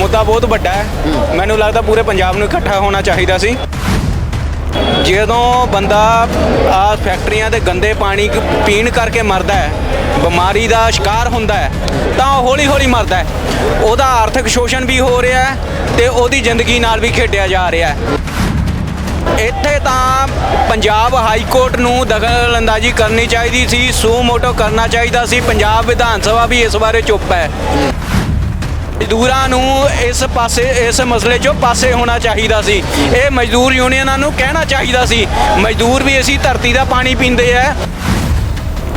ਮੁੱਦਾ ਬਹੁਤ ਵੱਡਾ ਹੈ। ਮੈਨੂੰ ਲੱਗਦਾ ਪੂਰੇ ਪੰਜਾਬ ਨੂੰ ਇਕੱਠਾ ਹੋਣਾ ਚਾਹੀਦਾ ਸੀ। ਜਦੋਂ ਬੰਦਾ ਆ ਫੈਕਟਰੀਆਂ ਦੇ ਗੰਦੇ ਪਾਣੀ ਪੀਣ ਕਰਕੇ ਮਰਦਾ ਹੈ, ਬਿਮਾਰੀ ਦਾ ਸ਼ਿਕਾਰ ਹੁੰਦਾ ਹੈ, ਤਾਂ ਉਹ ਹੌਲੀ ਹੌਲੀ ਮਰਦਾ ਹੈ। ਉਹਦਾ ਆਰਥਿਕ ਸ਼ੋਸ਼ਣ ਵੀ ਹੋ ਰਿਹਾ ਹੈ ਤੇ ਉਹਦੀ ਜ਼ਿੰਦਗੀ ਨਾਲ ਵੀ ਖੇਡਿਆ ਜਾ ਰਿਹਾ ਹੈ। ਇੱਥੇ ਤਾਂ ਪੰਜਾਬ ਹਾਈ ਕੋਰਟ ਨੂੰ ਦਖਲਅੰਦਾਜ਼ੀ ਕਰਨੀ ਚਾਹੀਦੀ ਸੀ, ਸੂ ਮੋਟੋ ਕਰਨਾ ਚਾਹੀਦਾ ਸੀ। ਪੰਜਾਬ ਵਿਧਾਨ ਸਭਾ ਵੀ ਇਸ ਬਾਰੇ ਚੁੱਪ ਹੈ। ਮਜ਼ਦੂਰਾਂ ਨੂੰ ਇਸ ਪਾਸੇ, ਇਸ ਮਸਲੇ 'ਚੋਂ ਪਾਸੇ ਹੋਣਾ ਚਾਹੀਦਾ ਸੀ। ਇਹ ਮਜ਼ਦੂਰ ਯੂਨੀਅਨਾਂ ਨੂੰ ਕਹਿਣਾ ਚਾਹੀਦਾ ਸੀ, ਮਜ਼ਦੂਰ ਵੀ ਅਸੀਂ ਧਰਤੀ ਦਾ ਪਾਣੀ ਪੀਂਦੇ ਆ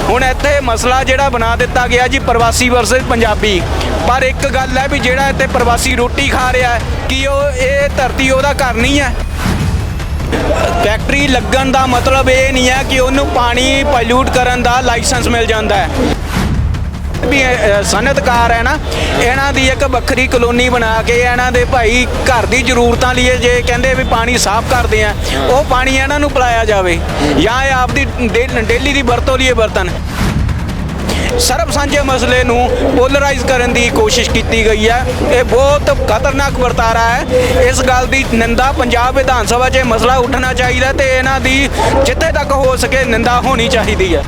ਹੁਣ ਇੱਥੇ ਮਸਲਾ ਜਿਹੜਾ ਬਣਾ ਦਿੱਤਾ ਗਿਆ ਜੀ, ਪ੍ਰਵਾਸੀ ਵਰਸਸ ਪੰਜਾਬੀ। ਪਰ ਇੱਕ ਗੱਲ ਹੈ ਵੀ ਜਿਹੜਾ ਇੱਥੇ ਪ੍ਰਵਾਸੀ ਰੋਟੀ ਖਾ ਰਿਹਾ ਹੈ ਕੀ ਉਹ, ਇਹ ਧਰਤੀ ਉਹਦਾ ਘਰ ਨਹੀਂ ਹੈ ਫੈਕਟਰੀ ਲੱਗਣ ਦਾ ਮਤਲਬ ਇਹ ਨਹੀਂ ਹੈ ਕਿ ਉਹਨੂੰ ਪਾਣੀ ਪੋਲਿਊਟ ਕਰਨ ਦਾ ਲਾਇਸੈਂਸ ਮਿਲ ਜਾਂਦਾ ਹੈ ਵੀ ਸਨਅਤਕਾਰ ਹੈ ਨਾ, ਇਹਨਾਂ ਦੀ ਇੱਕ ਵੱਖਰੀ ਕਲੋਨੀ ਬਣਾ ਕੇ ਇਹਨਾਂ ਦੇ ਭਾਈ ਘਰ ਦੀ ਜ਼ਰੂਰਤਾਂ ਲਈ ਜੇ ਕਹਿੰਦੇ ਵੀ ਪਾਣੀ ਸਾਫ਼ ਕਰਦੇ ਆ, ਉਹ ਪਾਣੀ ਇਹਨਾਂ ਨੂੰ ਪਿਲਾਇਆ ਜਾਵੇ ਜਾਂ ਇਹ ਆਪਦੀ ਡੇਲੀ ਦੀ ਵਰਤੋਂ ਲਈ ਇਹ ਵਰਤਨ ਸਰਬ ਸਾਂਝੇ ਮਸਲੇ ਨੂੰ ਪੋਲਰਾਈਜ਼ ਕਰਨ ਦੀ ਕੋਸ਼ਿਸ਼ ਕੀਤੀ ਗਈ ਹੈ। ਇਹ ਬਹੁਤ ਖਤਰਨਾਕ ਵਰਤਾਰਾ ਹੈ। ਇਸ ਗੱਲ ਦੀ ਨਿੰਦਾ ਪੰਜਾਬ ਵਿਧਾਨ ਸਭਾ 'ਚ ਮਸਲਾ ਉੱਠਣਾ ਚਾਹੀਦਾ ਤੇ ਇਹਨਾਂ ਦੀ ਜਿੱਥੇ ਤੱਕ ਹੋ ਸਕੇ ਨਿੰਦਾ ਹੋਣੀ ਚਾਹੀਦੀ ਹੈ।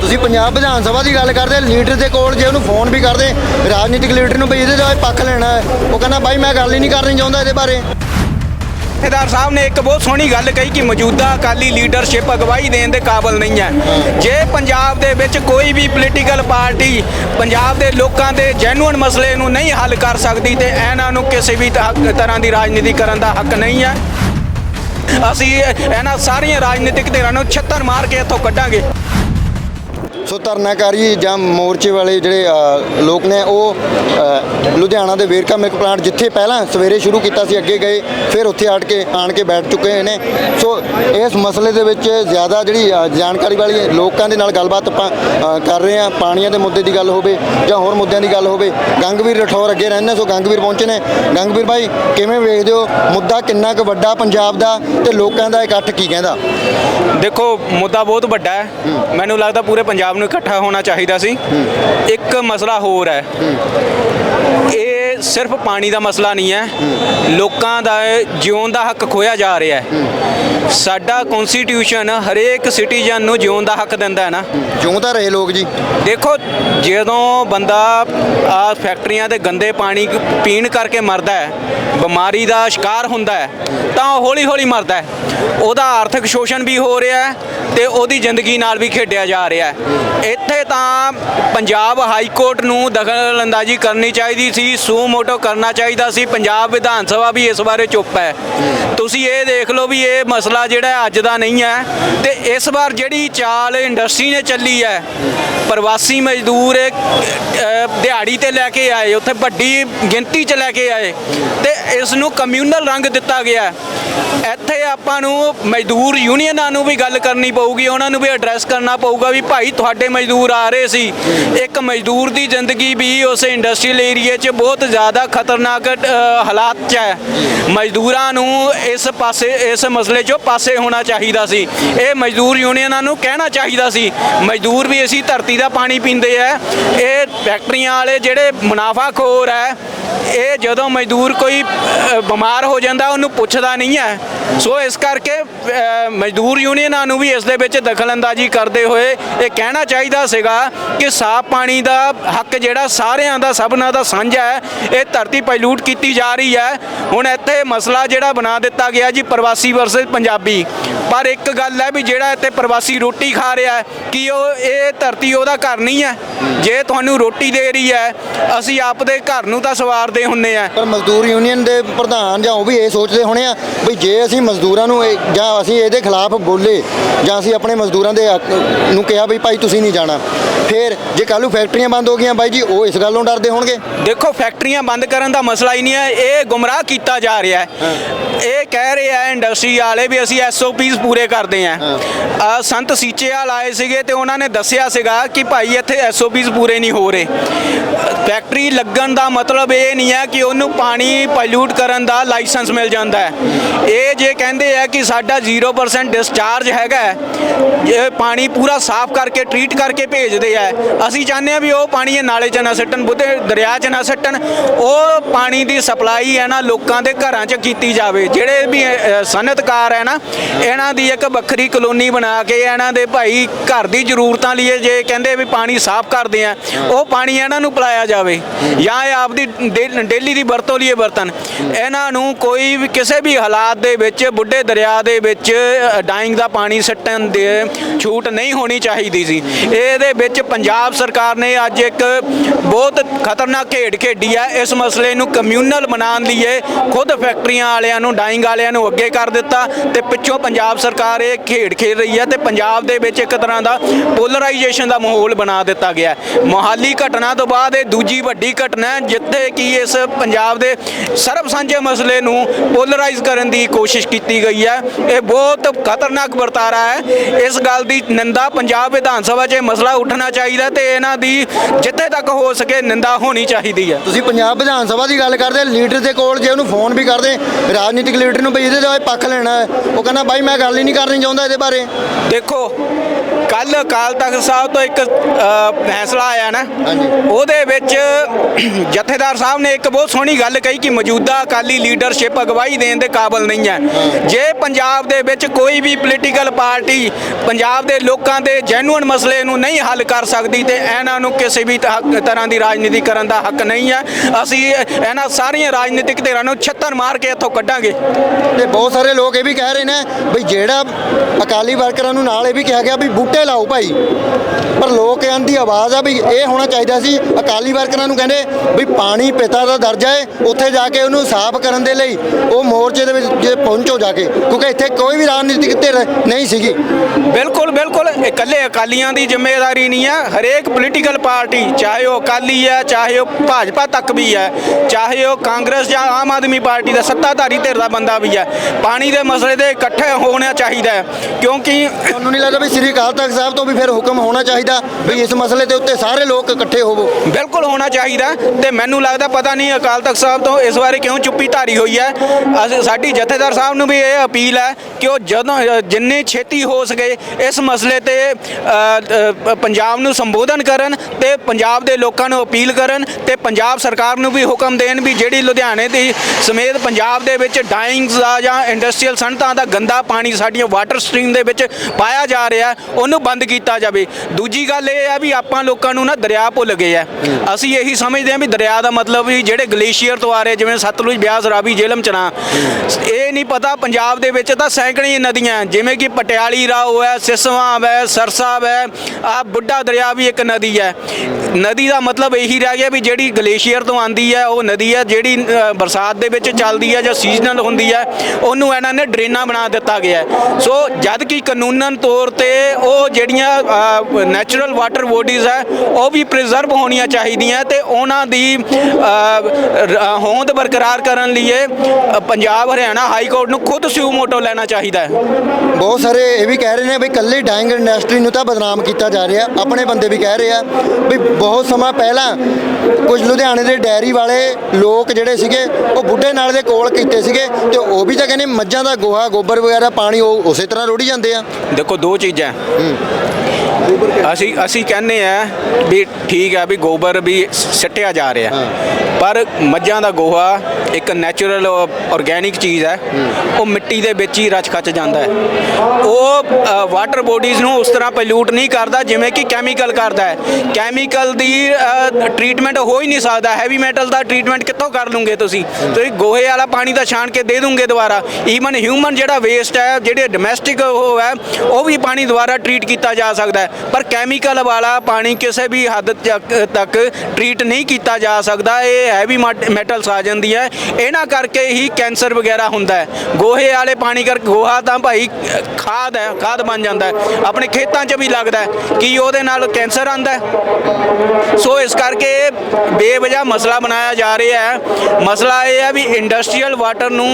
ਤੁਸੀਂ ਪੰਜਾਬ ਵਿਧਾਨ ਸਭਾ ਦੀ ਗੱਲ ਕਰਦੇ ਲੀਡਰ ਦੇ ਕੋਲ ਜੇ ਉਹਨੂੰ ਫੋਨ ਵੀ ਕਰਦੇ ਰਾਜਨੀਤਿਕ ਲੀਡਰ ਨੂੰ ਵੀ ਇਹਦੇ ਦਾ ਪੱਖ ਲੈਣਾ ਹੈ। ਉਹ ਕਹਿੰਦਾ ਬਾਈ ਮੈਂ ਗੱਲ ਹੀ ਨਹੀਂ ਕਰਨੀ ਚਾਹੁੰਦਾ ਇਹਦੇ ਬਾਰੇ। ਜਥੇਦਾਰ ਸਾਹਿਬ ਨੇ ਇੱਕ ਬਹੁਤ ਸੋਹਣੀ ਗੱਲ ਕਹੀ ਕਿ ਮੌਜੂਦਾ ਅਕਾਲੀ ਲੀਡਰਸ਼ਿਪ ਅਗਵਾਈ ਦੇਣ ਦੇ ਕਾਬਿਲ ਨਹੀਂ ਹੈ। ਜੇ ਪੰਜਾਬ ਦੇ ਵਿੱਚ ਕੋਈ ਵੀ ਪੋਲੀਟੀਕਲ ਪਾਰਟੀ ਪੰਜਾਬ ਦੇ ਲੋਕਾਂ ਦੇ ਜੈਨੂਇਨ ਮਸਲੇ ਨੂੰ ਨਹੀਂ ਹੱਲ ਕਰ ਸਕਦੀ ਤੇ ਇਹਨਾਂ ਨੂੰ ਕਿਸੇ ਵੀ ਤਰ੍ਹਾਂ ਦੀ ਰਾਜਨੀਤੀ ਕਰਨ ਦਾ ਹੱਕ ਨਹੀਂ ਹੈ ਅਸੀਂ ਇਹਨਾਂ ਸਾਰੀਆਂ ਰਾਜਨੀਤਿਕ ਧਿਰਾਂ ਨੂੰ ਛੱਤਰ ਮਾਰ ਕੇ ਇੱਥੋਂ ਕੱਢਾਂਗੇ। ਸੋ ਧਰਨਾਕਾਰੀ ਜਾਂ ਮੋਰਚੇ ਵਾਲੇ ਜਿਹੜੇ ਲੋਕ ਨੇ ਉਹ ਲੁਧਿਆਣਾ ਦੇ ਵੇਰਕਾ ਮਿਲਕ ਪਲਾਂਟ ਜਿੱਥੇ ਪਹਿਲਾਂ ਸਵੇਰੇ ਸ਼ੁਰੂ ਕੀਤਾ ਸੀ ਅੱਗੇ ਗਏ ਫਿਰ ਉੱਥੇ ਆਟ ਕੇ ਆਣ ਕੇ ਬੈਠ ਚੁੱਕੇ ਨੇ। ਸੋ ਇਸ ਮਸਲੇ ਦੇ ਵਿੱਚ ਜ਼ਿਆਦਾ ਜਿਹੜੀ ਜਾਣਕਾਰੀ ਵਾਲੀ ਲੋਕਾਂ ਦੇ ਨਾਲ ਗੱਲਬਾਤ ਆਪਾਂ ਕਰ ਰਹੇ ਹਾਂ। ਪਾਣੀਆਂ ਦੇ ਮੁੱਦੇ ਦੀ ਗੱਲ ਹੋਵੇ ਜਾਂ ਹੋਰ ਮੁੱਦਿਆਂ ਦੀ ਗੱਲ ਹੋਵੇ ਗੰਗਵੀਰ ਰਠੌਰ ਅੱਗੇ ਰਹਿੰਦੇ ਸੋ ਗੰਗਵੀਰ ਪਹੁੰਚੇ ਨੇ। ਗੰਗਵੀਰ ਭਾਈ ਕਿਵੇਂ ਵੇਖਦੇ ਹੋ? ਮੁੱਦਾ ਕਿੰਨਾ ਕੁ ਵੱਡਾ ਪੰਜਾਬ ਦਾ ਤੇ ਲੋਕਾਂ ਦਾ ਇਕੱਠ ਕੀ ਕਹਿੰਦਾ? ਦੇਖੋ ਮੁੱਦਾ ਬਹੁਤ ਵੱਡਾ ਹੈ। ਮੈਨੂੰ ਲੱਗਦਾ ਪੂਰੇ ਪੰਜਾਬ ਨੂੰ ਇਕੱਠਾ ਹੋਣਾ ਚਾਹੀਦਾ ਸੀ। ਇੱਕ ਮਸਲਾ ਹੋਰ ਹੈ। ਇਹ ਸਿਰਫ ਪਾਣੀ ਦਾ ਮਸਲਾ ਨਹੀਂ ਹੈ। ਲੋਕਾਂ ਦਾ ਜਿਉਣ ਦਾ ਹੱਕ ਖੋਇਆ ਜਾ ਰਿਹਾ ਹੈ। ਸਾਡਾ ਕਨਸਟੀਟਿਊਸ਼ਨ ਹਰੇਕ ਸਿਟੀਜ਼ਨ ਨੂੰ ਜਿਉਣ ਦਾ ਹੱਕ ਦਿੰਦਾ ਹੈ ਨਾ। ਜਿਉਂ ਤਾਂ ਰਹੇ ਲੋਕ ਜੀ। ਦੇਖੋ ਜਦੋਂ ਬੰਦਾ ਆ ਫੈਕਟਰੀਆਂ ਦੇ ਗੰਦੇ ਪਾਣੀ ਪੀਣ ਕਰਕੇ ਮਰਦਾ ਹੈ ਬਿਮਾਰੀ ਦਾ ਸ਼ਿਕਾਰ ਹੁੰਦਾ ਹੈ ਤਾਂ ਉਹ ਹੌਲੀ ਹੌਲੀ ਮਰਦਾ ਹੈ। ਉਹਦਾ ਆਰਥਿਕ ਸ਼ੋਸ਼ਣ ਵੀ ਹੋ ਰਿਹਾ ਹੈ ਤੇ ਉਹਦੀ ਜ਼ਿੰਦਗੀ ਨਾਲ ਵੀ ਖੇਡਿਆ ਜਾ ਰਿਹਾ ਹੈ। ਇੱਥੇ ਤਾਂ ਪੰਜਾਬ ਹਾਈ ਕੋਰਟ ਨੂੰ ਦਖਲ ਅੰਦਾਜ਼ੀ ਕਰਨੀ ਚਾਹੀਦੀ ਸੀ ਸੂ ਮੋਟੋ ਕਰਨਾ ਚਾਹੀਦਾ ਸੀ। ਪੰਜਾਬ ਵਿਧਾਨ ਸਭਾ ਵੀ ਇਸ ਬਾਰੇ ਚੁੱਪ ਹੈ। ਤੁਸੀਂ ਇਹ ਦੇਖ ਲਓ ਵੀ ਇਹ ਮਸਲਾ ਜਿਹੜਾ ਅੱਜ ਦਾ ਨਹੀਂ ਹੈ। ਤੇ ਇਸ ਵਾਰ ਜਿਹੜੀ ਚਾਲ ਇੰਡਸਟਰੀ ਨੇ ਚੱਲੀ ਹੈ, ਪ੍ਰਵਾਸੀ ਮਜ਼ਦੂਰ ਦਿਹਾੜੀ ਤੇ ਲੈ ਕੇ ਆਏ, ਉੱਥੇ ਵੱਡੀ ਗਿਣਤੀ 'ਚ ਲੈ ਕੇ ਆਏ। ਤੇ ਇਸ ਨੂੰ ਕਮਿਊਨਲ ਰੰਗ ਦਿੱਤਾ ਗਿਆ ਇੱਥੇ ਆਪਾਂ ਨੂੰ ਮਜ਼ਦੂਰ ਯੂਨੀਅਨਾਂ ਨੂੰ ਵੀ ਗੱਲ ਕਰਨੀ ਪਊਗੀ। ਉਹਨਾਂ ਨੂੰ ਵੀ ਐਡਰੈਸ ਕਰਨਾ ਪਊਗਾ ਵੀ ਭਾਈ ਤੁਹਾਡੇ ਮਜ਼ਦੂਰ ਆ ਰਹੇ ਸੀ। ਇੱਕ ਮਜ਼ਦੂਰ ਦੀ ਜ਼ਿੰਦਗੀ ਵੀ ਉਸ ਇੰਡਸਟਰੀਅਲ ਏਰੀਏ 'ਚ ਬਹੁਤ ਜ਼ਿਆਦਾ ਖਤਰਨਾਕ ਹਾਲਾਤ 'ਚ ਹੈ। ਮਜ਼ਦੂਰਾਂ ਨੂੰ ਇਸ ਪਾਸੇ, ਇਸ ਮਸਲੇ 'ਚੋਂ ਪਾਸੇ ਹੋਣਾ ਚਾਹੀਦਾ ਸੀ। ਇਹ ਮਜ਼ਦੂਰ ਯੂਨੀਅਨਾਂ ਨੂੰ ਕਹਿਣਾ ਚਾਹੀਦਾ ਸੀ, ਮਜ਼ਦੂਰ ਵੀ ਅਸੀਂ ਧਰਤੀ ਦਾ ਪਾਣੀ ਪੀਂਦੇ ਆ। ਇਹ ਫੈਕਟਰੀਆਂ ਵਾਲੇ ਜਿਹੜੇ ਮੁਨਾਫਾਖੋਰ ਹੈ ਇਹ ਜਦੋਂ ਮਜ਼ਦੂਰ ਕੋਈ ਬਿਮਾਰ ਹੋ ਜਾਂਦਾ, ਉਹਨੂੰ ਪੁੱਛਦਾ ਨਹੀਂ ਹੈ। ਸੋ ਇਸ ਕਰਕੇ ਮਜ਼ਦੂਰ ਯੂਨੀਅਨਾਂ ਨੂੰ ਵੀ ਇਸ ਦੇ ਵਿੱਚ ਦਖਲਅੰਦਾਜ਼ੀ ਕਰਦੇ ਹੋਏ ਇਹ ਕਹਿਣਾ ਚਾਹੀਦਾ ਸੀਗਾ ਕਿ ਸਾਫ਼ ਪਾਣੀ ਦਾ ਹੱਕ ਜਿਹੜਾ ਸਾਰਿਆਂ ਦਾ, ਸਭਨਾਂ ਦਾ ਸਾਂਝਾ ਹੈ, ਇਹ ਧਰਤੀ ਪੈਲੂਟ ਕੀਤੀ ਜਾ ਰਹੀ ਹੈ। ਹੁਣ ਇੱਥੇ ਮਸਲਾ ਜਿਹੜਾ ਬਣਾ ਦਿੱਤਾ ਗਿਆ ਜੀ, ਪ੍ਰਵਾਸੀ ਵਰਸਸ ਪੰਜਾਬੀ। ਪਰ ਇੱਕ ਗੱਲ ਹੈ ਵੀ ਜਿਹੜਾ ਇੱਥੇ ਪ੍ਰਵਾਸੀ ਰੋਟੀ ਖਾ ਰਿਹਾ ਕਿ ਉਹ, ਇਹ ਧਰਤੀ ਉਹਦਾ ਘਰ ਨਹੀਂ ਹੈ? ਜੇ ਤੁਹਾਨੂੰ ਰੋਟੀ ਦੇ ਰਹੀ ਹੈ, ਅਸੀਂ ਆਪਦੇ ਘਰ ਨੂੰ ਤਾਂ ਸਵਾਰਦੇ ਹੁੰਨੇ ਆ। ਪਰ ਮਜ਼ਦੂਰ ਯੂਨੀਅਨ ਦੇ ਪ੍ਰਧਾਨ ਜਾਂ ਉਹ ਵੀ ਇਹ ਸੋਚਦੇ ਹੋਣੇ ਆ ਵੀ ਜੇ ਅਸੀਂ ਮਜ਼ਦੂਰਾਂ ਨੂੰ ਇਹ- ਜਾਂ ਅਸੀਂ ਇਹਦੇ ਖਿਲਾਫ ਬੋਲੇ ਜਾਂ ਅਸੀਂ ਆਪਣੇ ਮਜ਼ਦੂਰਾਂ ਦੇ ਹੱਕ ਨੂੰ ਕਿਹਾ ਵੀ ਭਾਈ ਤੁਸੀਂ ਨਹੀਂ ਜਾਣਾ ਫਿਰ ਜੇ ਕੱਲ੍ਹ ਨੂੰ ਫੈਕਟਰੀਆਂ ਬੰਦ ਹੋ ਗਈਆਂ ਬਾਈ ਜੀ ਉਹ ਇਸ ਗੱਲੋਂ ਡਰਦੇ ਹੋਣਗੇ। ਦੇਖੋ ਫੈਕਟਰੀਆਂ ਬੰਦ ਕਰਨ ਦਾ ਮਸਲਾ ਹੀ ਨਹੀਂ ਹੈ ਇਹ ਗੁੰਮਰਾਹ ਕੀਤਾ ਜਾ ਰਿਹਾ ਹੈ। ਇਹ ਕਹਿ ਰਹੇ ਆ ਇੰਡਸਟਰੀ ਵਾਲੇ ਵੀ ਅਸੀਂ ਐਸਓਪੀਸ ਪੂਰੇ ਕਰਦੇ ਆ। ਸੰਤ ਸੀਚੇਵਾਲ ਆਏ ਸੀਗੇ ਤੇ ਉਹਨਾਂ ਨੇ ਦੱਸਿਆ ਸੀਗਾ ਕਿ ਭਾਈ ਇੱਥੇ ਐਸਓਪੀਸ ਪੂਰੇ ਨਹੀਂ ਹੋ ਰਹੇ। ਫੈਕਟਰੀ ਲੱਗਣ ਦਾ ਮਤਲਬ ਇਹ ਨਹੀਂ ਹੈ ਕਿ ਉਹਨੂੰ ਪਾਣੀ ਪੋਲਿਊਟ ਕਰਨ ਦਾ ਲਾਇਸੈਂਸ ਮਿਲ ਜਾਂਦਾ ਹੈ। ਇਹ ਜੇ ਕਹਿੰਦੇ ਆ ਕਿ ਸਾਡਾ 0% ਡਿਸਚਾਰਜ ਹੈਗਾ ਇਹ ਪਾਣੀ ਪੂਰਾ ਸਾਫ਼ ਕਰਕੇ ਟ੍ਰੀਟ ਕਰਕੇ ਭੇਜਦੇ ਆ। ਅਸੀਂ ਚਾਹੁੰਦੇ ਆ ਵੀ ਉਹ ਪਾਣੀ ਇਹ ਨਾਲੇ 'ਚ ਨਾ ਸੱਟਣ ਬੁੱਧੇ ਦਰਿਆ 'ਚ ਨਾ ਸੱਟਣ। ਉਹ ਪਾਣੀ ਦੀ ਸਪਲਾਈ ਹੈ ਨਾ ਲੋਕਾਂ ਦੇ ਘਰਾਂ 'ਚ ਕੀਤੀ ਜਾਵੇ। ਜਿਹੜੇ ਵੀ ਸਨਅਤਕਾਰ ਹੈ ਨਾ, ਇਹਨਾਂ ਦੀ ਇੱਕ ਵੱਖਰੀ ਕਲੋਨੀ ਬਣਾ ਕੇ ਇਹਨਾਂ ਦੇ ਭਾਈ ਘਰ ਦੀ ਜ਼ਰੂਰਤਾਂ ਲਈ ਜੇ ਕਹਿੰਦੇ ਵੀ ਪਾਣੀ ਸਾਫ਼ ਕਰਦੇ ਆ, ਉਹ ਪਾਣੀ ਇਹਨਾਂ ਨੂੰ ਪਿਲਾਇਆ ਜਾਵੇ ਜਾਂ ਇਹ ਆਪਦੀ ਡੇ- ਡੇਲੀ ਦੀ ਵਰਤੋਂ ਲਈ ਵਰਤਨ ਇਹਨਾਂ ਨੂੰ ਕੋਈ ਵੀ ਕਿਸੇ ਵੀ ਹਾਲਾਤ ਦੇ ਵਿੱਚ, ਬੁੱਢੇ ਦਰਿਆ ਦੇ ਵਿੱਚ ਡਾਈਂਗ ਦਾ ਪਾਣੀ ਸੱਟਣ ਦੇ ਛੂਟ ਨਹੀਂ ਹੋਣੀ ਚਾਹੀਦੀ ਸੀ। ਇਹਦੇ ਵਿੱਚ ਪੰਜਾਬ ਸਰਕਾਰ ਨੇ ਅੱਜ ਇੱਕ ਬਹੁਤ ਖਤਰਨਾਕ ਖੇਡ ਖੇਡੀ ਹੈ ਇਸ ਮਸਲੇ ਨੂੰ ਕਮਿਊਨਲ ਬਣਾਉਣ ਲਈ ਖੁਦ ਫੈਕਟਰੀਆਂ ਵਾਲਿਆਂ ਨੂੰ ਡਾਈਂਗ ਵਾਲਿਆਂ ਨੂੰ ਅੱਗੇ ਕਰ ਦਿੱਤਾ ਤੇ ਪਿੱਛੋਂ ਪੰਜਾਬ ਸਰਕਾਰ ਇਹ ਖੇਡ ਖੇਡ ਰਹੀ ਹੈ ਤੇ ਪੰਜਾਬ ਦੇ ਵਿੱਚ ਇੱਕ ਤਰ੍ਹਾਂ ਦਾ ਪੋਲਰਾਈਜੇਸ਼ਨ ਦਾ ਮਾਹੌਲ ਬਣਾ ਦਿੱਤਾ ਗਿਆ ਮੋਹਾਲੀ ਘਟਨਾ ਤੋਂ ਬਾਅਦ ਇਹ ਦੂਜੀ ਵੱਡੀ ਘਟਨਾ ਹੈ, ਜਿੱਥੇ ਕਿ ਇਸ ਪੰਜਾਬ ਦੇ ਸਰਬ ਸਾਂਝੇ ਮਸਲੇ ਨੂੰ ਪੋਲਰਾਈਜ਼ ਕਰਨ ਦੀ ਕੋਸ਼ਿਸ਼ ਕੀਤੀ ਗਈ ਹੈ। ਇਹ ਬਹੁਤ ਖਤਰਨਾਕ ਵਰਤਾਰਾ ਹੈ। ਇਸ ਗੱਲ ਦੀ ਨਿੰਦਾ ਪੰਜਾਬ ਵਿਧਾਨ ਸਭਾ 'ਚ ਇਹ ਮਸਲਾ ਉੱਠਣਾ ਚਾਹੀਦਾ ਤੇ ਇਹਨਾਂ ਦੀ ਜਿੱਥੇ ਤੱਕ ਹੋ ਸਕੇ ਨਿੰਦਾ ਹੋਣੀ ਚਾਹੀਦੀ ਹੈ। ਤੁਸੀਂ ਪੰਜਾਬ ਵਿਧਾਨ ਸਭਾ ਦੀ ਗੱਲ ਕਰਦੇ, ਲੀਡਰ ਦੇ ਕੋਲ ਜੇ ਉਹਨੂੰ ਫੋਨ ਵੀ ਕਰਦੇ, ਰਾਜਨੀਤੀ ਰਾਜਨੀਤਿਕ ਲੀਡਰ ਨੂੰ ਵੀ ਇਹਦੇ ਦਾ ਪੱਖ ਲੈਣਾ ਹੈ। ਉਹ ਕਹਿੰਦਾ ਬਾਈ ਮੈਂ ਗੱਲ ਹੀ ਨਹੀਂ ਕਰਨੀ ਚਾਹੁੰਦਾ ਇਹਦੇ ਬਾਰੇ। ਦੇਖੋ ਕੱਲ ਅਕਾਲ ਤਖਤ ਸਾਹਿਬ ਤੋਂ ਇੱਕ ਫੈਸਲਾ ਆਇਆ ਨਾ। ਉਹਦੇ ਵਿੱਚ ਜਥੇਦਾਰ ਸਾਹਿਬ ਨੇ ਇੱਕ ਬਹੁਤ ਸੋਹਣੀ ਗੱਲ ਕਹੀ ਕਿ ਮੌਜੂਦਾ ਅਕਾਲੀ ਲੀਡਰਸ਼ਿਪ ਅਗਵਾਈ ਦੇਣ ਦੇ ਕਾਬਿਲ ਨਹੀਂ ਹੈ। ਜੇ ਪੰਜਾਬ ਦੇ ਵਿੱਚ ਕੋਈ ਵੀ ਪੋਲੀਟੀਕਲ ਪਾਰਟੀ ਪੰਜਾਬ ਦੇ ਲੋਕਾਂ ਦੇ ਜੈਨੂਇਨ ਮਸਲੇ ਨੂੰ ਨਹੀਂ ਹੱਲ ਕਰ ਸਕਦੀ ਤੇ ਇਹਨਾਂ ਨੂੰ ਕਿਸੇ ਵੀ ਤਰ੍ਹਾਂ ਦੀ ਰਾਜਨੀਤੀ ਕਰਨ ਦਾ ਹੱਕ ਨਹੀਂ ਹੈ ਅਸੀਂ ਇਹਨਾਂ ਸਾਰੀਆਂ ਰਾਜਨੀਤਿਕ ਧਿਰਾਂ ਨੂੰ ਛੱਤਰ ਮਾਰ ਕੇ ਇੱਥੋਂ ਕੱਢਾਂਗੇ। ਤੇ ਬਹੁਤ ਸਾਰੇ ਲੋਕ ਇਹ ਵੀ ਕਹਿ ਰਹੇ ਨੇ ਵੀ ਜਿਹੜਾ ਅਕਾਲੀ ਵਰਕਰਾਂ ਨੂੰ ਨਾਲ ਇਹ ਵੀ ਕਿਹਾ ਗਿਆ ਵੀ ਬੂਟੇ ਲਾਓ ਭਾਈ। ਪਰ ਲੋਕ ਇਹਨਾਂ ਦੀ ਆਵਾਜ਼ ਆ ਵੀ ਇਹ ਹੋਣਾ ਚਾਹੀਦਾ ਸੀ, ਅਕਾਲੀ ਵਰਕਰਾਂ ਨੂੰ ਕਹਿੰਦੇ ਵੀ ਪਾਣੀ ਪਿਤਾ ਦਾ ਦਰਜਾ ਹੈ ਉੱਥੇ ਜਾ ਕੇ ਉਹਨੂੰ ਸਾਫ਼ ਕਰਨ ਦੇ ਲਈ ਉਹ ਮੋਰਚੇ ਦੇ ਵਿੱਚ ਜੇ ਪਹੁੰਚੋ ਜਾ ਕੇ, ਕਿਉਂਕਿ ਇੱਥੇ ਕੋਈ ਵੀ ਰਾਜਨੀਤਿਕ ਧਿਰ ਨਹੀਂ ਸੀਗੀ। ਬਿਲਕੁਲ ਬਿਲਕੁਲ, ਇਕੱਲੇ ਅਕਾਲੀਆਂ ਦੀ ਜ਼ਿੰਮੇਵਾਰੀ ਨਹੀਂ ਹੈ ਹਰੇਕ ਪੋਲੀਟੀਕਲ ਪਾਰਟੀ ਚਾਹੇ ਉਹ ਅਕਾਲੀ ਹੈ ਚਾਹੇ ਉਹ ਭਾਜਪਾ ਤੱਕ ਵੀ ਹੈ ਚਾਹੇ ਉਹ ਕਾਂਗਰਸ ਜਾਂ ਆਮ ਆਦਮੀ ਪਾਰਟੀ ਦਾ ਸੱਤਾਧਾਰੀ ਧਿਰ ਦਾ ਬੰਦਾ ਵੀ ਹੈ। ਪਾਣੀ ਦੇ ਮਸਲੇ ਦੇ ਇਕੱਠੇ ਹੋਣਾ ਚਾਹੀਦਾ ਹੈ। ਕਿਉਂਕਿ ਤੁਹਾਨੂੰ ਨਹੀਂ ਲੱਗਦਾ ਵੀ ਸ੍ਰੀ ਅਕਾਲ ਤਖਤ ਸਾਹਿਬ ਤੋਂ ਵੀ ਫਿਰ ਹੁਕਮ ਹੋਣਾ ਚਾਹੀਦਾ ਵੀ ਇਸ ਮਸਲੇ ਦੇ ਉੱਤੇ ਸਾਰੇ ਲੋਕ ਇਕੱਠੇ ਹੋਵੋ? ਬਿਲਕੁਲ ਹੋਣਾ ਚਾਹੀਦਾ ਤੇ ਮੈਨੂੰ ਲੱਗਦਾ ਪਤਾ ਨਹੀਂ ਅਕਾਲ ਤਖਤ ਸਾਹਿਬ ਤੋਂ ਇਸ ਬਾਰੇ ਕਿਉਂ ਚੁੱਪੀ ਧਾਰੀ ਹੋਈ ਹੈ। ਸਾਡੀ ਜਥੇਦਾਰ ਸਾਹਿਬ ਨੂੰ ਵੀ ਇਹ ਅਪੀਲ ਹੈ ਕਿ ਉਹ ਜਦੋਂ ਜਿੰਨੀ ਛੇਤੀ ਹੋ ਸਕੇ ਇਸ ਮਸਲੇ ਤੇ ਪੰਜਾਬ ਨੂੰ ਸੰਬੋਧਨ ਕਰਨ ਤੇ ਪੰਜਾਬ ਦੇ ਲੋਕਾਂ ਨੂੰ ਅਪੀਲ ਕਰਨ ਤੇ ਪੰਜਾਬ ਸਰਕਾਰ ਨੂੰ ਵੀ ਹੁਕਮ ਦੇਣ ਵੀ ਜਿਹੜੀ ਲੁਧਿਆਣੇ ਦੀ ਸਮੇਤ ਪੰਜਾਬ ਦੇ ਵਿੱਚ ਡਾਈਂਗਸ ਦਾ ਜਾਂ ਇੰਡਸਟਰੀਅਲ ਸਨਤਾਂ ਦਾ ਗੰਦਾ ਪਾਣੀ ਸਾਡੀਆਂ ਵਾਟਰ ਸਟਰੀਮ ਦੇ ਵਿੱਚ ਪਾਇਆ ਜਾ ਰਿਹਾ ਉਹਨੂੰ ਬੰਦ ਕੀਤਾ ਜਾਵੇ। ਦੂਜੀ ਗੱਲ ਇਹ ਹੈ ਵੀ ਆਪਾਂ ਲੋਕਾਂ ਨੂੰ ਨਾ ਦਰਿਆ ਭੁੱਲ ਗਏ ਆ। ਅਸੀਂ ਇਹੀ ਸਮਝਦੇ ਹਾਂ ਵੀ ਦਰਿਆ ਦਾ ਮਤਲਬ ਵੀ ਜਿਹੜੇ ਗਲੇਸ਼ੀਅਰ ਤੋਂ ਆ ਰਹੇ ਜਿਵੇਂ ਸਤਲੁਜ ਬਿਆਸ ਰਾਵੀ ਜੇਲਮ ਚਨਾ। ਇਹ ਨਹੀਂ ਪਤਾ ਪੰਜਾਬ ਦੇ ਵਿੱਚ ਤਾਂ ਸੈਂਕੜੇ ਨਦੀਆਂ ਜਿਵੇਂ ਕਿ ਪਟਿਆਲੀ ਰਾਓ ਹੈ ਸਿਸਵਾ ਹੈ ਸਰਸਾ ਹੈ ਆ ਬੁੱਢਾ ਦਰਿਆ ਵੀ ਇੱਕ ਨਦੀ ਹੈ। ਨਦੀ ਦਾ ਮਤਲਬ ਇਹੀ ਰਹਿ ਗਿਆ ਵੀ ਜਿਹੜੀ ਗਲੇਸ਼ੀਅਰ ਤੋਂ ਆਂਦੀ ਹੈ ਉਹ ਨਦੀ ਹੈ ਜਿਹੜੀ ਬਰਸਾਤ ਦੇ ਵਿੱਚ ਚੱਲਦੀ ਹੈ ਜਾਂ ਸੀਜ਼ਨਲ ਹੁੰਦੀ ਹੈ ਉਹਨੂੰ ਇਹਨਾਂ ਨੇ ਡਰੇਨਾਂ ਬਣਾ ਦਿੱਤਾ ਗਿਆ ਸੋ ਜਦ ਕਿ ਕਾਨੂੰਨਨ ਤੌਰ ਤੇ ਉਹ ਜਿਹੜੀਆਂ ਨੈਚੁਰਲ ਵਾਟਰ ਬੋਡੀਜ਼ ਹੈ ਉਹ ਵੀ ਪ੍ਰੀਜ਼ਰਵ ਹੋਣੀਆਂ ਚਾਹੀਦੀਆਂ ਤੇ ਉਹਨਾਂ ਦੀ ਹੋਂਦ ਬਰਕਰਾਰ ਕਰਨ ਲਈ ਅ, ਪੰਜਾਬ ਹਰਿਆਣਾ ਹਾਈ ਕੋਰਟ ਨੂੰ ਖੁਦ ਸਿਊ ਮੋਟੋ ਲੈਣਾ ਚਾਹੀਦਾ ਹੈ। ਬਹੁਤ ਸਾਰੇ ਇਹ ਵੀ ਕਹਿ ਰਹੇ ਨੇ ਵੀ ਕੱਲੀ ਡਾਈਂਗ ਇੰਡਸਟਰੀ ਨੂੰ ਤਾਂ ਬਦਨਾਮ ਕੀਤਾ ਜਾ ਰਿਹਾ ਆਪਣੇ ਬੰਦੇ ਵੀ ਕਹਿ ਰਹੇ ਆ ਵੀ ਬਹੁਤ ਸਮਾਂ ਪਹਿਲਾਂ ਕੁਝ ਲੁਧਿਆਣੇ ਦੇ ਡੈਰੀ ਵਾਲੇ ਲੋਕ ਜਿਹੜੇ ਸੀਗੇ ਉਹ ਬੁੱਢੇ ਨਾਲ ਦੇ ਕੋਲ ਕੀਤੇ ਸੀਗੇ ਤੇ ਉਹ ਵੀ ਤਾਂ ਕਹਿੰਦੇ ਮੱਝਾਂ ਦਾ ਗੋਹਾ ਗੋਬਰ ਵਗੈਰਾ ਪਾਣੀ ਉਹ ਉਸੇ ਤਰ੍ਹਾਂ ਰੋੜੀ ਜਾਂਦੇ ਆ। ਦੇਖੋ ਦੋ ਚੀਜ਼ਾਂ। ਅਸੀਂ ਅਸੀਂ ਕਹਿੰਦੇ ਆ ਵੀ ਠੀਕ ਆ ਵੀ ਗੋਬਰ ਵੀ ਸਿੱਟਿਆ ਜਾ ਰਿਹਾ। ਪਰ ਮੱਝਾਂ ਦਾ ਗੋਹਾ ਇੱਕ ਨੈਚੁਰਲ ਆਰਗੈਨਿਕ ਚੀਜ਼ ਹੈ। ਉਹ ਮਿੱਟੀ ਦੇ ਵਿੱਚ ਹੀ ਰਚ ਖਚ ਜਾਂਦਾ ਹੈ। ਉਹ ਵਾਟਰ ਬੋਡੀਜ਼ ਨੂੰ ਉਸ ਤਰ੍ਹਾਂ ਪੋਲਿਊਟ ਨਹੀਂ ਕਰਦਾ ਜਿਵੇਂ ਕਿ ਕੈਮੀਕਲ ਕਰਦਾ ਹੈ। ਕੈਮੀਕਲ ਦੀ ਟ੍ਰੀਟਮੈਂਟ ਹੋ ਹੀ ਨਹੀਂ ਸਕਦਾ। ਹੈਵੀ ਮੈਟਲ ਦਾ ਟ੍ਰੀਟਮੈਂਟ ਕਿੱਥੋਂ ਕਰ ਲੂਗੇ ਤੁਸੀਂ? ਤੁਸੀਂ ਗੋਹੇ ਵਾਲਾ ਪਾਣੀ ਤਾਂ ਛਾਣ ਕੇ ਦੇ ਦੂੰਗੇ ਦੁਬਾਰਾ। ਈਵਨ ਹਿਊਮਨ ਜਿਹੜਾ ਵੇਸਟ ਹੈ ਜਿਹੜੇ ਡੋਮੈਸਟਿਕ ਉਹ ਹੈ ਉਹ ਵੀ ਪਾਣੀ ਦੁਬਾਰਾ ਟ੍ਰੀਟ ਕੀਤਾ ਜਾ ਸਕਦਾ ਹੈ। ਪਰ ਕੈਮੀਕਲ ਵਾਲਾ ਪਾਣੀ ਕਿਸੇ ਵੀ ਹੱਦ ਤੱਕ ਤੱਕ ਟ੍ਰੀਟ ਨਹੀਂ ਕੀਤਾ ਜਾ ਸਕਦਾ। ਇਹ ਹੈਵੀ ਮੈਟਲਸ ਆ ਜਾਂਦੀ ਹੈ। ਇਹਨਾਂ ਕਰਕੇ ਹੀ ਕੈਂਸਰ ਵਗੈਰਾ ਹੁੰਦਾ ਹੈ। ਗੋਹੇ ਵਾਲੇ ਪਾਣੀ ਕਰਕੇ ਗੋਹਾ ਤਾਂ ਭਾਈ, ਖਾਦ ਹੈ, ਖਾਦ ਬਣ ਜਾਂਦਾ ਹੈ। ਆਪਣੇ ਖੇਤਾਂ 'ਚ ਵੀ ਲੱਗਦਾ ਹੈ ਕਿ ਉਹਦੇ ਨਾਲ ਕੈਂਸਰ ਆਂਦਾ ਸੋ ਇਸ ਕਰਕੇ ਬੇਵਜਾ ਮਸਲਾ ਬਣਾਇਆ ਜਾ ਰਿਹਾ ਹੈ। ਮਸਲਾ ਇਹ ਹੈ ਵੀ ਇੰਡਸਟਰੀਅਲ ਵਾਟਰ ਨੂੰ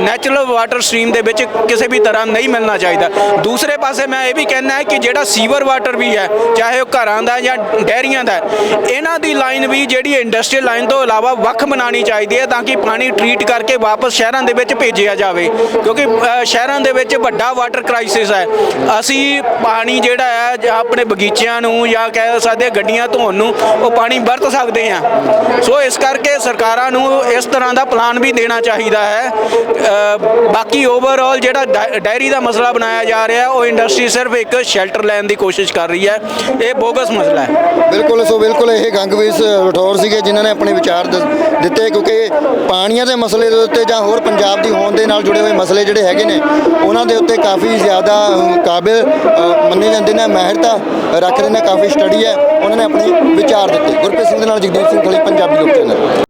ਨੈਚੁਰਲ ਵਾਟਰ ਸਟਰੀਮ ਦੇ ਵਿੱਚ ਕਿਸੇ ਵੀ ਤਰ੍ਹਾਂ ਨਹੀਂ ਮਿਲਣਾ ਚਾਹੀਦਾ। ਦੂਸਰੇ ਪਾਸੇ ਮੈਂ ਇਹ ਵੀ ਕਹਿਣਾ ਹੈ ਕਿ ਜਿਹੜਾ ਸੀਵਰ ਵਾਟਰ ਵੀ ਹੈ, ਚਾਹੇ ਉਹ ਘਰਾਂ ਦਾ ਜਾਂ ਡੈਰੀਆਂ ਦਾ ਇਹਨਾਂ ਦੀ ਲਾਈਨ ਵੀ ਜਿਹੜੀ ਇੰਡਸਟਰੀਅਲ ਲਾਈਨ ਤੋਂ ਇਲਾਵਾ ਵੱਖ ਬਣਾਉਣੀ ਚਾਹੀਦੀ ਹੈ ਤਾਂ ਕਿ ਪਾਣੀ ਟਰੀਟ ਕਰਕੇ ਵਾਪਸ ਸ਼ਹਿਰਾਂ ਦੇ ਵਿੱਚ ਭੇਜਿਆ ਜਾਵੇ। ਕਿਉਂਕਿ ਸ਼ਹਿਰਾਂ ਦੇ ਵਿੱਚ ਵੱਡਾ ਵਾਟਰ ਕ੍ਰਾਈਸਿਸ ਹੈ। ਅਸੀਂ ਪਾਣੀ ਜਿਹੜਾ ਹੈ ਆਪਣੇ ਬਗੀਚਿਆਂ ਨੂੰ ਜਾਂ ਕਹਿ ਸਕਦੇ ਹਾਂ ਗੱਡੀਆਂ ਧੋਣ ਨੂੰ, ਉਹ ਪਾਣੀ ਵਰਤ ਸਕਦੇ ਹਾਂ। ਸੋ ਇਸ ਕਰਕੇ ਸਰਕਾਰਾਂ ਨੂੰ ਇਸ ਤਰ੍ਹਾਂ ਦਾ ਪਲਾਨ ਵੀ ਦੇਣਾ ਚਾਹੀਦਾ ਹੈ। ਬਾਕੀ ਓਵਰਆਲ ਜਿਹੜਾ ਡਾਇ- ਡਾਇਰੀ ਦਾ ਮਸਲਾ ਬਣਾਇਆ ਜਾ ਰਿਹਾ, ਉਹ ਇੰਡਸਟਰੀ ਸਿਰਫ ਇੱਕ ਸ਼ੈਲਟਰ ਲੈ ਲੈਣ ਦੀ ਕੋਸ਼ਿਸ਼ ਕਰ ਰਹੀ ਹੈ। ਇਹ ਬੋਗਸ ਮਸਲਾ ਹੈ। ਬਿਲਕੁਲ, ਸੋ ਬਿਲਕੁਲ ਇਹ ਗੰਗਵੀਰ ਰਠੌਰ ਸੀਗੇ, ਜਿਨ੍ਹਾਂ ਨੇ ਆਪਣੇ ਵਿਚਾਰ ਦਿੱਤੇ, ਕਿਉਂਕਿ ਪਾਣੀਆਂ ਦੇ ਮਸਲੇ ਦੇ ਉੱਤੇ ਜਾਂ ਹੋਰ ਪੰਜਾਬ ਦੀ ਹੋਂਦ ਦੇ ਨਾਲ ਜੁੜੇ ਹੋਏ ਮਸਲੇ ਜਿਹੜੇ ਹੈਗੇ ਨੇ, ਉਹਨਾਂ ਦੇ ਉੱਤੇ ਕਾਫੀ ਜ਼ਿਆਦਾ ਕਾਬਿਲ ਮੰਨੇ ਜਾਂਦੇ ਨੇ ਮਾਹਿਰਤਾ ਰੱਖਦੇ ਨੇ, ਕਾਫੀ ਸਟੱਡੀ ਹੈ। ਉਹਨਾਂ ਨੇ ਆਪਣੇ ਵਿਚਾਰ ਦਿੱਤੇ। ਗੁਰਪ੍ਰੀਤ ਸਿੰਘ ਦੇ ਨਾਲ ਜਗਦੀਪ ਸਿੰਘ ਖਲੀ ਪੰਜਾਬੀ ਲੋਕ ਚੈਨਲ।